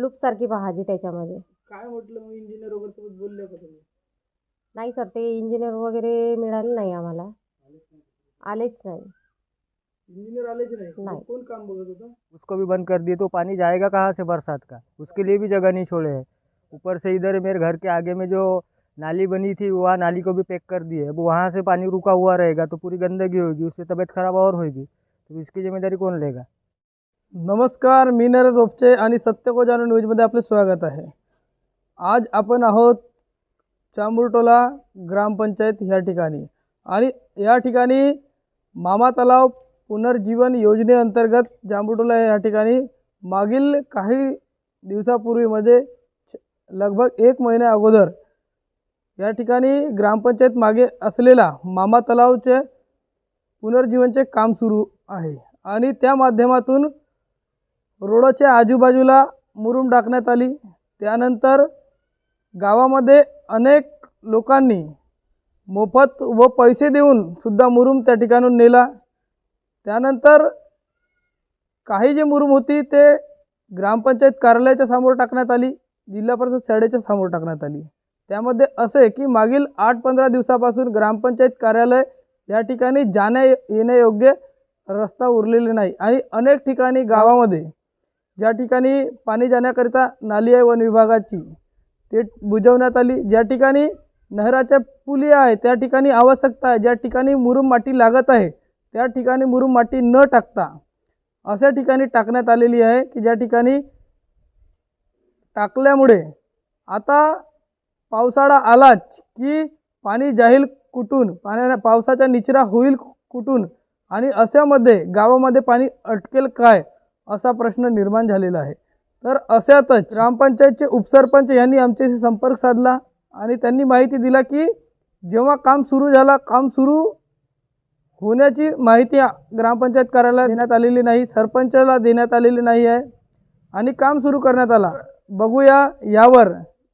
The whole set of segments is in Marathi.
लूप सारखी पाहिजे त्याच्यामध्ये. काय म्हटलं मग इंजिनियर वगैरे सोबत बोलले का तुम्ही? नाही सर ते इंजिनियर वगैरे मिळाले नाही आम्हाला. आलेच नाही. आलेच नाही? इंजिनियर आलेच नाही. नाही. मग कोण काम बघत होता? उसको भी बंद कर दिए तो पानी जाएगा कहाँ से बरसात का? उसके लिए भी जगह नहीं छोड़े हैं। ऊपर से इधर मेरे घर के आगे में जो नाली बनी थी वहाँ नाली को भी पैक कर दिए। अब वहाँ से पानी रुका हुआ रहेगा तो पूरी गंदगी होगी उससे तबीयत खराब और होगी। तो इसकी ज़िम्मेदारी कौन लेगा? नमस्कार मी नरेश ओपचे आणि सत्यको न्यूजमध्ये आपले स्वागत आहे. आज आपण आहोत चांबुरटोला ग्रामपंचायत ह्या ठिकाणी आणि या ठिकाणी मामा तलाव पुनर्जीवन योजनेअंतर्गत जांबुटोला या ठिकाणी मागील काही दिवसापूर्वी म्हणजे छ- लगभग एक महिन्या अगोदर या ठिकाणी ग्रामपंचायत मागे असलेला मामा तलावचे पुनर्जीवनचे काम सुरू आहे. आणि त्या माध्यमातून रोडाच्या आजूबाजूला मुरूम टाकण्यात आली. त्यानंतर गावामध्ये अनेक लोकांनी मोफत व पैसे देऊन सुद्धा मुरूम त्या ठिकाणून नेला. त्यानंतर काही जे मुरूम होती ते ग्रामपंचायत कार्यालयाच्या समोर टाकण्यात आली. जिल्हा परिषद शाळेच्या समोर टाकण्यात आली. त्यामध्ये असे की मागील आठ पंधरा दिवसापासून ग्रामपंचायत कार्यालय या ठिकाणी जाण्या येण्यायोग्य रस्ता उरलेले नाही आणि अनेक ठिकाणी गावामध्ये ज्या ठिकाणी पाणी जाण्याकरिता नाली आहे वन विभागाची ते बुजवण्यात आली. ज्या ठिकाणी नहराच्या पुली आहे त्या ठिकाणी आवश्यकता आहे. ज्या ठिकाणी मुरुम माती लागत आहे त्या ठिकाणी मुरुम माती न टाकता अशा ठिकाणी टाकण्यात आलेली आहे की ज्या ठिकाणी टाकल्यामुळे आता पावसाळा आलाच की पाणी जाईल कुठून? पाण्या पावसाचा निचरा होईल कुठून? आणि अशामध्ये गावामध्ये पाणी अटकेल काय? असा प्रश्न निर्माण झालेला आहे. तर अशातच ग्रामपंचायतचे उपसरपंच यांनी आमच्याशी संपर्क साधला आणि त्यांनी माहिती दिला की जेव्हा काम सुरू झाला काम सुरू होण्याची माहिती ग्रामपंचायत कार्यालयात देण्यात आलेली नाही सरपंचाला देण्यात आलेली नाही आहे आणि काम सुरू करण्यात आला. बघूया यावर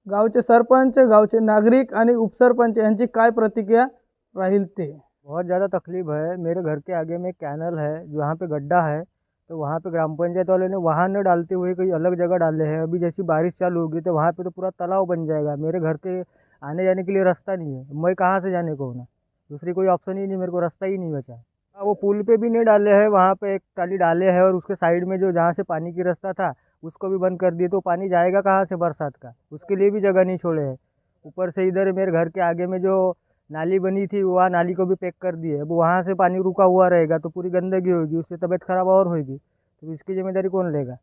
गावचे सरपंच गावचे नागरिक आणि उपसरपंच यांची काय प्रतिक्रिया राहील ते. बहुत ज़्यादा तकलीफ है। मेरे घर के आगे में एक कैनल है जहाँ पे गड्ढा है। तो वहाँ पे ग्राम पंचायत वाले ने वहाँ न डालते हुए कहीं अलग जगह डाले हैं। अभी जैसी बारिश चालू होगी तो वहाँ पे तो पूरा तालाब बन जाएगा। मेरे घर के आने जाने के लिए रास्ता नहीं है। मैं कहाँ से जाने को ना दूसरी कोई ऑप्शन ही नहीं मेरे को रास्ता ही नहीं बचा। हाँ, वो पुल पे भी नहीं डाले हैं वहाँ पे एक टाली डाले हैं और उसके साइड में जो जहाँ से पानी की रास्ता था उसको भी बंद कर दिए। तो पानी जाएगा कहाँ से बरसात का? उसके लिए भी जगह नहीं छोड़े हैं। ऊपर से इधर मेरे घर के आगे में जो नाली बनी थी वहाँ नाली को भी पैक कर दिए अब वहाँ से पानी रुका हुआ रहेगा तो पूरी गंदगी होगी, उससे तबीयत खराब और होगी। तो इसकी ज़िम्मेदारी कौन लेगा?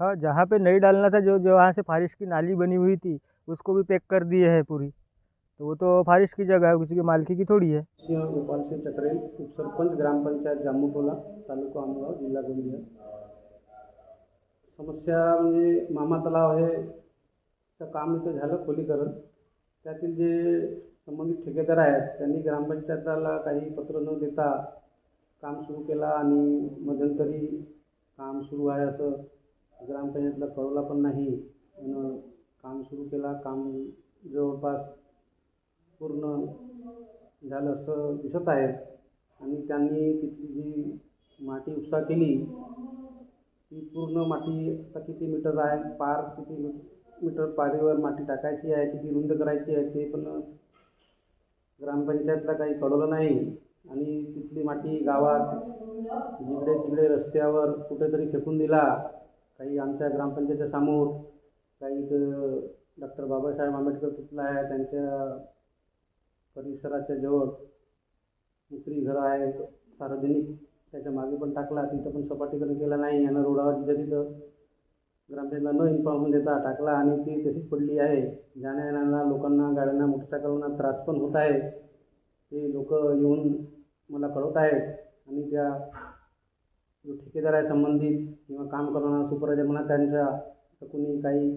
हाँ जहाँ पे नहीं डालना था, जो जो वहाँ से फारिश की नाली बनी हुई थी, उसको भी पैक कर दिए है पूरी। तो वो तो फारिश की जगह है किसी की मालकी की थोड़ी है। गोपाल सिंह गोपाल सिंह चक्रे उपसरपंच ग्रामपंचायत जांबुटोला तालुका आमगाव जिल्हा गोंदिया समस्या म्हणजे मामा तलाव हे काम इथं झालं खोलीकरण. त्यातील जे संबंधित ठेकेदार आहेत त्यांनी ग्रामपंचायताला काही पत्र न देता काम सुरू केला आणि मध्यंतरी काम सुरू आहे असं ग्रामपंचायतला कळवला पण नाही. काम सुरू केला काम जवळपास पूर्ण झालं असं दिसत आहे. आणि त्यांनी तिथली जी माती उपसा केली ती पूर्ण माती आता किती मीटर आहे पार किती मी- मीटर पारीवर माती टाकायची आहे किती रुंद करायची आहे ते पण ग्रामपंचायतला काही कळवलं नाही आणि तिथली माती गावात जिकडे तिकडे रस्त्यावर कुठेतरी फेकून दिला. काही आमच्या ग्रामपंचायतच्या समोर काही डॉक्टर बाबासाहेब आंबेडकर पुतला आहे त्यांच्या परिसराच्या जवळ मित्री घरं आहे सार्वजनिक त्याच्यामागे पण टाकला तिथं पण सपाटीकरण केलं नाही. यानं रोडावर जिथं तिथं ग्रामपंचायतला न इन्फॉर्म देता टाकला आणि ती तशीच पडली आहे. जाण्या येण्याला लोकांना गाड्यांना मोटरसायकलना त्रास पण होत आहे. ते लोक येऊन मला कळवत आहेत आणि त्या जो ठेकेदार आहे संबंधित किंवा काम करणारा सुपरवायझर म्हणा त्यांच्या कुणी काही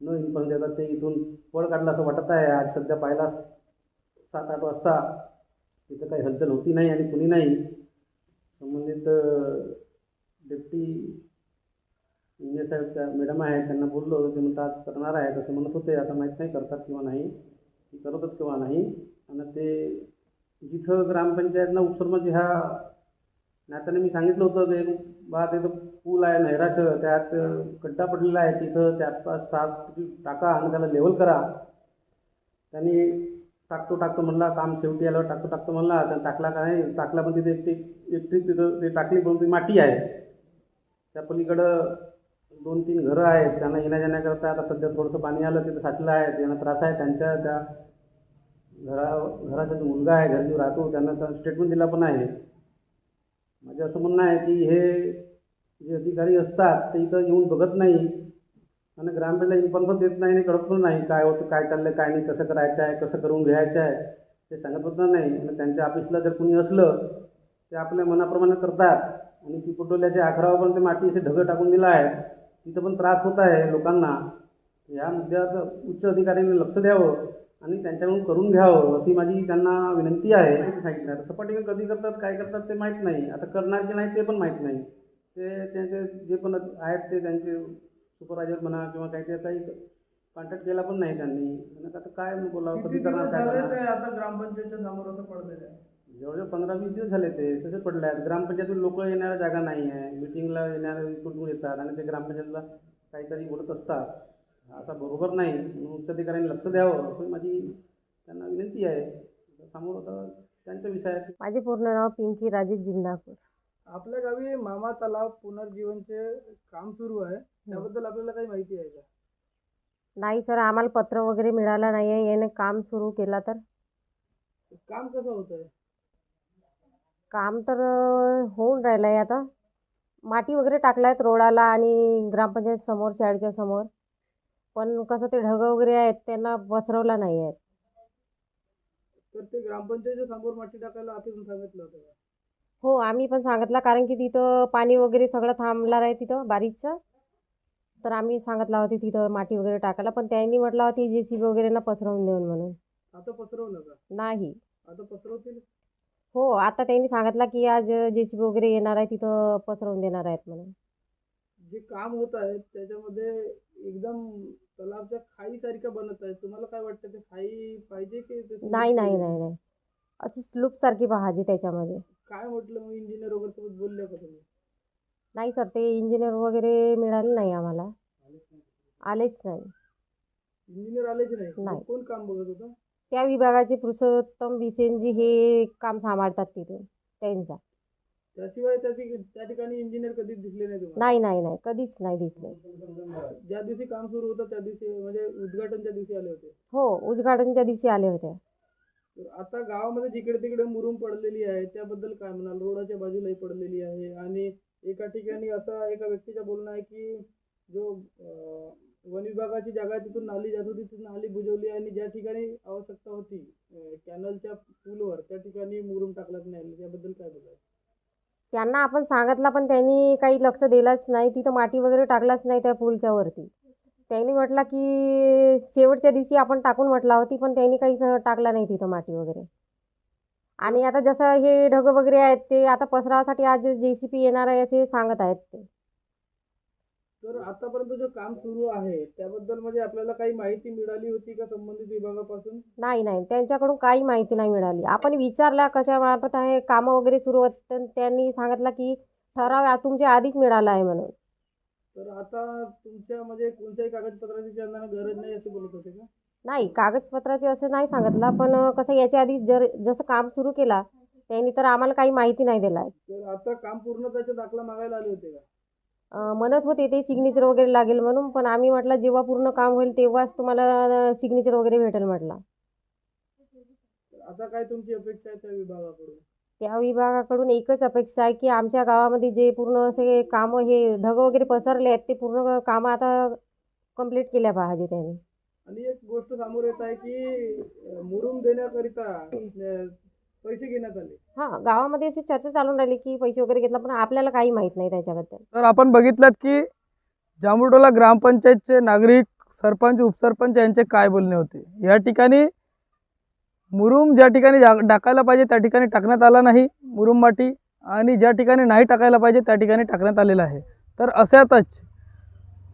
न इन्फॉर्म देतात ते इथून पळ काढलं असं वाटत आहे. आज सध्या पाहिला सात आठ वाजता तिथं काही हलचल होती नाही आणि कुणी नाही. संबंधित डेप्टी इंजिनियर साहेब त्या मॅडम आहेत त्यांना बोललो होतो ते म्हणतात आज करणार आहे. तसं म्हणत होते आता माहीत नाही करतात किंवा नाही. की करतात किंवा नाही. आणि ते जिथं ग्रामपंचायतनं उपसरपंच ह्या नात्याने मी सांगितलं होतं की बा तिथं पूल आहे नहराचं त्यात खड्डा पडलेला आहे तिथं चार पाच सात टाका आणि त्याला लेवल करा. त्यांनी टाकतो टाकतो म्हणला काम शेवटी आल्यावर टाकतो टाकतो म्हणला तर टाकला का नाही? टाकला पण तिथे एकटी एकटी तिथं ते टाकली पण ती माती आहे. त्या पलीकडं दोन तीन घरं आहेत त्यांना येण्या जाण्याकरता आता सध्या थोडंसं पाणी आलं तिथं साचलं आहे. त्यांना त्रास आहे. त्यांच्या त्या घरा घराचा जो मुलगा आहे घरी जो राहतो त्यांना त्या स्टेटमेंट दिला पण आहे. माझं असं म्हणणं आहे की हे जे अधिकारी असतात ते इथं येऊन बघत नाही. आणि ग्रामपंचायत इन्फॉर्म पण देत नाही आणि कळत पण नाही काय होतं काय चाललं काय नाही कसं करायचं आहे कसं करून घ्यायचं आहे ते सांगत होतं नाही. आणि त्यांच्या ऑफिसला जर कुणी असलं ते आपल्या मनाप्रमाणे करतात. आणि पिपटोल्याच्या आखरावर पण ते माती असे ढगं टाकून दिलं आहे तिथं पण त्रास होत आहे लोकांना. या मुद्द्यावर उच्च अधिकाऱ्यांनी लक्ष द्यावं आणि त्यांच्याकडून करून घ्यावं अशी माझी त्यांना विनंती आहे. ते सांगितलं. आता सपाटीने कधी करतात काय करतात ते माहीत नाही. आता करणार की नाही ते पण माहीत नाही. ते त्यांचे जे पण आहेत ते त्यांचे सुपरवायझर म्हणा किंवा काही ते काही कॉन्टॅक्ट केला पण नाही त्यांनी. आता काय बोलावं कधी करणार काय करणार? आता ग्रामपंचायतच्या समोर असं पडलेलं आहे जवळजवळ पंधरा वीस दिवस झाले ते तसे पडले आहेत. ग्रामपंचायतीत लोक येणाऱ्या जागा नाही आहे. मिटिंगला येणारे कुठून येतात आणि ते ग्रामपंचायतीला काहीतरी बोलत असतात. असा बरोबर नाही. म्हणून उच्च अधिकाऱ्यांनी लक्ष द्यावं असं माझी त्यांना विनंती आहे. समोर आता त्यांचा विषय आहे माझे पूर्ण नाव पिंकी राजेश जिंदापूर आपल्या गावी मामा तलाव पुनर्जीवनचे काम सुरू आहे. त्याबद्दल आपल्याला काही माहिती आहे का? नाही सर आम्हाला पत्र वगैरे मिळालं नाही आहे याने काम सुरू केला तर? काम कसं होत आहे काम तर होऊन राहिलं आहे आता. माती वगैरे टाकला आहेत रोडाला आणि ग्रामपंचायत समोर शाळेच्या समोर. पण कसं ते ढगं वगैरे आहेत त्यांना पसरवला नाही आहेत तर ते ग्रामपंचायतच्या समोर माती टाकायला आपण सांगितलं होतं का? हो आम्ही पण सांगितलं कारण की तिथं पाणी वगैरे सगळं थांबणार आहे तिथं बारीकचं. तर आम्ही सांगितलं होती तिथं माती वगैरे टाकायला पण त्यांनी म्हटलं होती जे सी बी वगैरे ना पसरवून देऊन म्हणून. आता पसरवलं का? नाही. आता पसरवतील? हो आता त्यांनी सांगितलं की आज जे सी बी वगैरे येणार आहे तिथं पसरवून देणार आहेत म्हणून. जे काम होत आहे त्याच्यामध्ये एकदम तलावच्या खाईसारखं बनत आहे तुम्हाला काय वाटतं ते खाई पाहिजे की ते नाही नाही? नाही नाही. अशी स्लूपसारखी पाहिजे त्याच्यामध्ये. काय म्हटलं मग इंजिनियर वगैरे सोबत बोलले का तुम्ही? नाही सर ते इंजिनियर वगैरे मिळाले नाही आम्हाला. आलेच नाही? इंजिनियर आलेच नाही? नाही. कोण काम बघत होतं? त्या विभागाचे पुरुषोत्तम बिसेनजी हे काम सांभाळतात तिथून त्यांचा. त्याशिवाय त्या ठिक- त्या ठिकाणी इंजिनियर कधीच दिसले नाही तुम्हाला? नाही नाही नाही कधीच नाही दिसले. ज्या दिवशी काम सुरू होतं त्या दिवशी म्हणजे उद्घाटनच्या दिवशी आले होते? हो उद्घाटनच्या दिवशी आले होते. तर आता गावामध्ये जिकडे तिकडे मुरुम पडलेली आहे त्याबद्दल काय म्हणाल? रोडाच्या बाजूलाही पडलेली आहे आणि एका ठिकाणी असा एका व्यक्तीचं बोलणं आहे की जो अं, वन विभागाची जागा तिथून नाली जात होती तिथून नाली बुजवली आणि ज्या ठिकाणी आवश्यकता होती कॅनलच्या पूलवर त्या ठिकाणी मुरुम टाकलाच नाही त्याबद्दल काय बोलायचं? त्यांना आपण सांगितलं पण त्यांनी काही लक्ष दिलंच नाही. तिथं माती वगैरे टाकलाच नाही त्या पूलच्या वरती. त्यांनी म्हटलं की शेवटच्या दिवशी आपण टाकून म्हटला होती पण त्यांनी काही टाकला नाही तिथं माती वगैरे. आणि आता जसं हे ढगं वगैरे आहेत ते आता पसरावासाठी आज जे सी पी येणार आहे असे सांगत आहेत ते. तर आतापर्यंत जो काम सुरू आहे त्याबद्दल म्हणजे आपल्याला काही माहिती मिळाली होती का संबंधित विभागापासून? नाही नाही. त्यांच्याकडून काही माहिती नाही मिळाली. आपण विचारला कशा मार्फत आहे कामं वगैरे सुरू होत तर त्यांनी सांगितलं की ठराव तुमच्या आधीच मिळाला आहे म्हणून. तर आता तुमच्या म्हणजे कोणत्याही कागदपत्राची त्यांना गरज नाही असं बोलत होते का? नाही कागदपत्राचे असं नाही सांगितलं पण कसं याच्या आधी जर जसं काम सुरू केला त्यांनी तर आम्हाला काही माहिती नाही दिला आहे तर आता काम पूर्ण त्याचा दाखला मागायला आले होते का? म्हणत होते ते सिग्नेचर वगैरे लागेल म्हणून पण आम्ही म्हटलं जेव्हा पूर्ण काम होईल तेव्हाच तुम्हाला सिग्नेचर वगैरे भेटेल म्हटलं. आता काय तुमची अपेक्षा आहे त्या विभागाकडून? त्या विभागाकडून एकच अपेक्षा आहे की आमच्या गावामध्ये जे पूर्ण असे कामं हे ढग वगैरे पसरले आहेत ते पूर्ण कामं आता कंप्लीट केल्या पाहिजे त्यांनी. आणि एक गोष्ट समोर येत आहे की मुरुम देण्याकरिता पैसे घेण्यात आले. हां गावामध्ये अशी चर्चा चालून राहिली की पैसे वगैरे घेतला पण आपल्याला काही माहीत नाही त्याच्याबद्दल. तर आपण बघितलं की जांभुटोला ग्रामपंचायतचे नागरिक सरपंच उपसरपंच यांचे काय बोलणे होते? या ठिकाणी मुरुम ज्या ठिकाणी टाकायला पाहिजे त्या ठिकाणी टाकण्यात आला नाही मुरुम माटी आणि ज्या ठिकाणी नाही टाकायला पाहिजे त्या ठिकाणी टाकण्यात आलेलं आहे. तर अशातच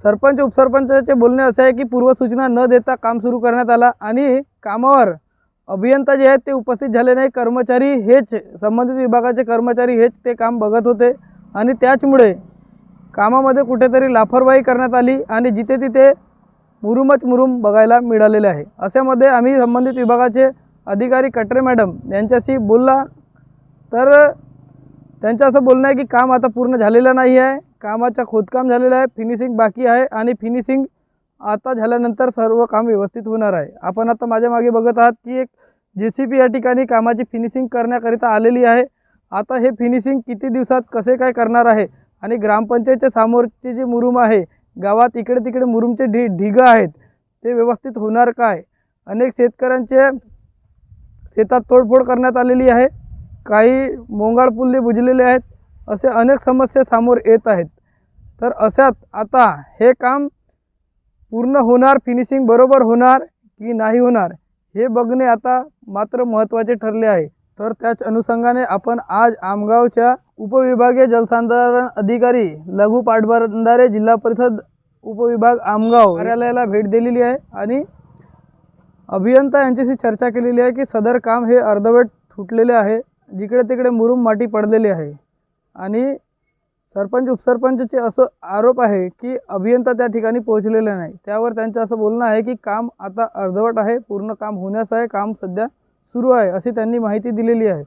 सरपंच उपसरपंचाचे बोलणे असे आहे की पूर्वसूचना न देता काम सुरू करण्यात आला आणि कामावर अभियंता जे आहेत ते उपस्थित झाले नाही. कर्मचारी हेच संबंधित विभागाचे कर्मचारी हेच ते काम बघत होते. आणि त्याचमुळे कामामध्ये कुठेतरी लापरवाही करण्यात आली आणि जिथे तिथे मुरुमच मुरुम बघायला मिळालेले आहे. अशामध्ये आम्ही संबंधित विभागाचे अधिकारी कटरे मॅडम यांच्याशी बोलला. तर त्यांचं असं बोलणं आहे की काम आता पूर्ण झालेलं नाही आहे. कामाचं खोदकाम झालेलं आहे. फिनिशिंग बाकी आहे आणि फिनिशिंग आता झाल्यानंतर सर्व काम व्यवस्थित होणार आहे. आपण आता माझ्या मागे बघत आहात की एक जे सी बी या ठिकाणी कामाची फिनिशिंग करण्याकरिता आलेली आहे. आता हे फिनिशिंग किती दिवसात कसे काय करणार आहे? आणि ग्रामपंचायतच्या समोरचे जे मुरुम आहे गावात इकडे तिकडे मुरुमचे ढी ढिगं आहेत ते व्यवस्थित होणार काय? अनेक शेतकऱ्यांचे शेतात तोडफोड करण्यात आलेली आहे. काही मोंगाळ पुल्ले बुजलेले आहेत. असे अनेक समस्या समोर येत आहेत. तर अशात आता हे काम पूर्ण होणार फिनिशिंग बरोबर होणार की नाही होणार हे बघणे आता मात्र महत्त्वाचे ठरले आहे. तर त्याच अनुषंगाने आपण आज आमगावच्या उपविभागीय जलसंधारण अधिकारी लघु पाटबंधारे जिल्हा परिषद उपविभाग आमगाव कार्यालयाला भेट दिलेली आहे आणि अभियंता यांच्याशी चर्चा केलेली आहे की सदर काम हे अर्धवट फुटलेले आहे जिकडे तिकडे मुरुम माटी पडलेली आहे. आणि सरपंच उपसरपंचचे असं आरोप आहे की अभियंता त्या ठिकाणी पोहोचलेले नाही. त्यावर त्यांचं असं बोलणं आहे की काम आता अर्धवट आहे पूर्ण काम होण्यास आहे काम सध्या सुरू आहे अशी त्यांनी माहिती दिलेली आहे.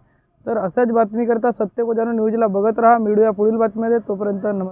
तर अशाच बातमीकरता सत्य न्यूजला बघत राहा. मिळूया पुढील बातमीमध्ये तोपर्यंत नमस्कार.